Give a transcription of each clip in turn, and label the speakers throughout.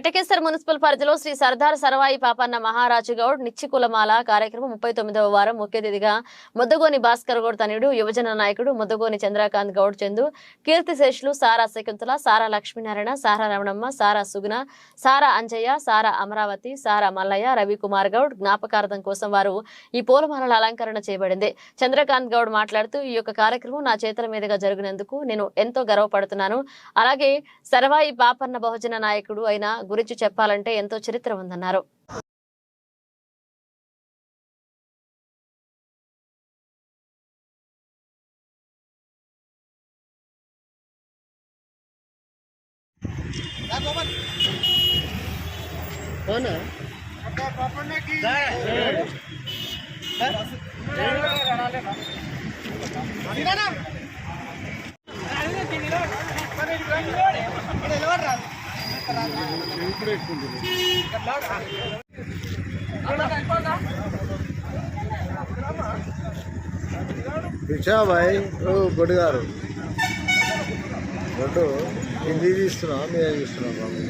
Speaker 1: గట్టకేశ్వర municipal పరిధిలో శ్రీ సర్దార్ సర్వాయి పాపన్న మహారాజు గౌడ్ నిచ్చికులమాల కార్యక్రమం ముప్పై తొమ్మిదవ వారం ముఖ్య అతిథిగా ముద్దగోని భాస్కర్ గౌడ్ తనయుడు యువజన నాయకుడు ముద్దగోని చంద్రకాంత్ గౌడ్ చందు కీర్తిశేషులు సారా శకుంతల సారా లక్ష్మీనారాయణ సారా రమణమ్మ సారా సుగుణ సారా అంజయ్య సారా అమరావతి సారా మల్లయ్య రవికుమార్ గౌడ్ జ్ఞాపకార్థం కోసం వారు ఈ పూలమాలల అలంకరణ చేయబడింది. చంద్రకాంత్ గౌడ్ మాట్లాడుతూ ఈ యొక్క కార్యక్రమం నా చేతుల మీదుగా జరిగినందుకు నేను ఎంతో గర్వపడుతున్నాను. అలాగే సర్వాయి పాపన్న బహుజన నాయకుడు అయిన గురించి చెప్పాలంటే ఎంతో చరిత్ర ఉందన్నారు.
Speaker 2: భిక్షాబాయ్ ఓ గొడ్డు గారు గొడ్డు హిందీ తీస్తున్నా మీరే తీస్తున్నావు బాబు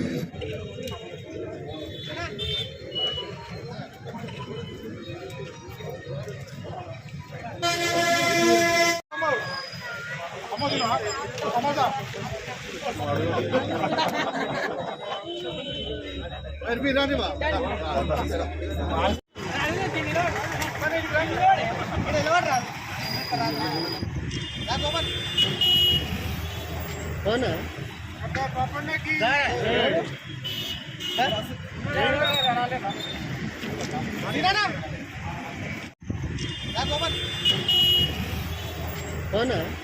Speaker 2: कौन है कौन है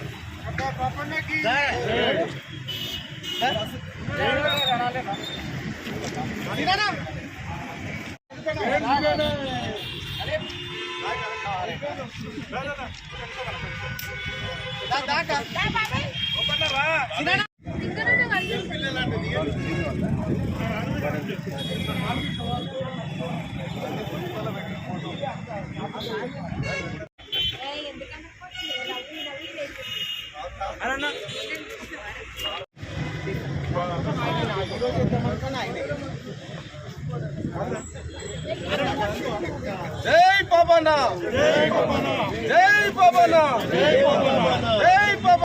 Speaker 2: దాకా
Speaker 3: జై పవన! జై పవన! జై పవన! జై పవన! జై పవన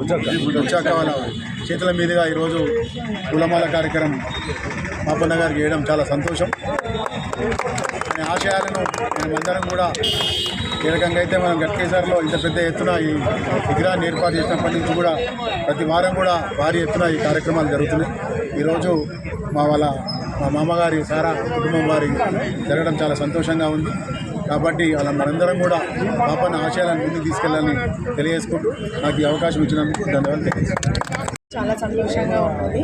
Speaker 2: వచ్చాక వాళ్ళ చేతుల మీదుగా ఈరోజు కులమాల కార్యక్రమం పాపన్న గారికి వేయడం చాలా సంతోషం. ఆయన ఆశయాలను మేమందరం కూడా ఏ రకంగా అయితే మనం గట్కేసర్లో ఇంత పెద్ద ఎత్తున ఈ విగ్రహాన్ని ఏర్పాటు చేసినప్పటి నుంచి కూడా ప్రతి వారం కూడా భారీ ఎత్తున ఈ కార్యక్రమాలు జరుగుతున్నాయి. ఈరోజు మా వాళ్ళ మా మామగారి సారా కుటుంబం వారి జరగడం చాలా సంతోషంగా ఉంది. కాబట్టి వాళ్ళ మనందరం కూడా పాపని ఆశయాలను ముందుకు తీసుకెళ్ళాలని తెలియజేసుకుంటూ నాకు ఈ అవకాశం ఇచ్చినందుకు ధన్యవాదాలు. తెలియజేస్తాను
Speaker 4: చాలా సంతోషంగా ఉన్నది.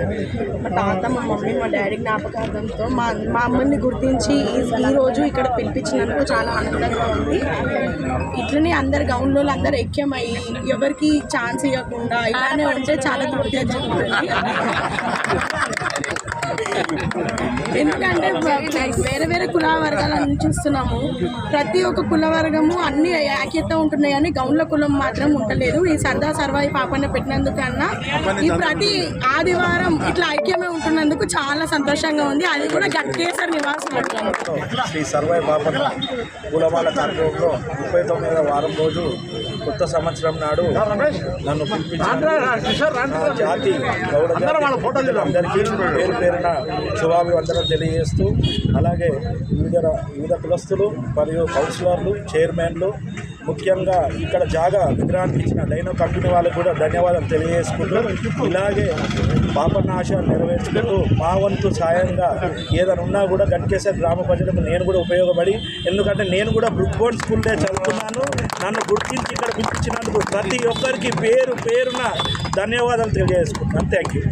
Speaker 4: మా తాత మా మమ్మీ మా డాడీ జ్ఞాపకార్థంతో మా మా అమ్మని గుర్తించి ఈ- రోజు ఇక్కడ పిలిపించినందుకు చాలా ఆనందంగా ఉంది. ఇట్లనే అందరు గౌన్లో అందరు ఐక్యమై ఎవరికి ఛాన్స్ ఇవ్వకుండా ఇలానే ఉంటే చాలా తృప్తిగా జరుగుతుంది ఎందుకంటే వేరే వేరే కుల వర్గాలను చూస్తున్నాము. ప్రతి ఒక్క కుల వర్గము అన్ని ఐక్యత ఉంటున్నాయి కానీ గౌన్ల కులం మాత్రం ఉండలేదు. ఈ సరదా సర్వాయి పాపన్న పెట్టినందుకన్నా ఈ ప్రతి ఆదివారం ఇట్లా ఐక్యమే ఉంటున్నందుకు చాలా సంతోషంగా ఉంది. అది కూడా గట్కేసర్ నివాసం
Speaker 5: శ్రీ పూలమాల కార్యక్రమంలో ముప్పై తొమ్మిదవ వారం రోజు కొత్త సంవత్సరం నాడు నన్ను జాతి గౌడ జాతి అందరికీ పేరు పేరున శుభాభివందనం తెలియజేస్తూ అలాగే వివిధ వివిధ కులస్తులు మరియు కౌన్సిలర్లు చైర్మన్లు ముఖ్యంగా ఇక్కడ జాగా విగ్రహానికి ఇచ్చిన డైనో కంపెనీ వాళ్ళకు కూడా ధన్యవాదాలు తెలియజేసుకుంటూ ఇలాగే పాపన్న ఆశయాలు నెరవేర్చుకుంటూ మా వంతు సాయంగా ఏదైనా ఉన్నా కూడా గట్కేసే గ్రామ ప్రజలకు నేను కూడా ఉపయోగపడి ఎందుకంటే నేను కూడా బ్రుక్ బోర్డ్ స్కూల్లో చదువుతున్నాను. నన్ను గుర్తించి ఇక్కడ పిలిపించినందుకు ప్రతి ఒక్కరికి పేరు పేరున ధన్యవాదాలు తెలియజేసుకుంటున్నాను. Thank you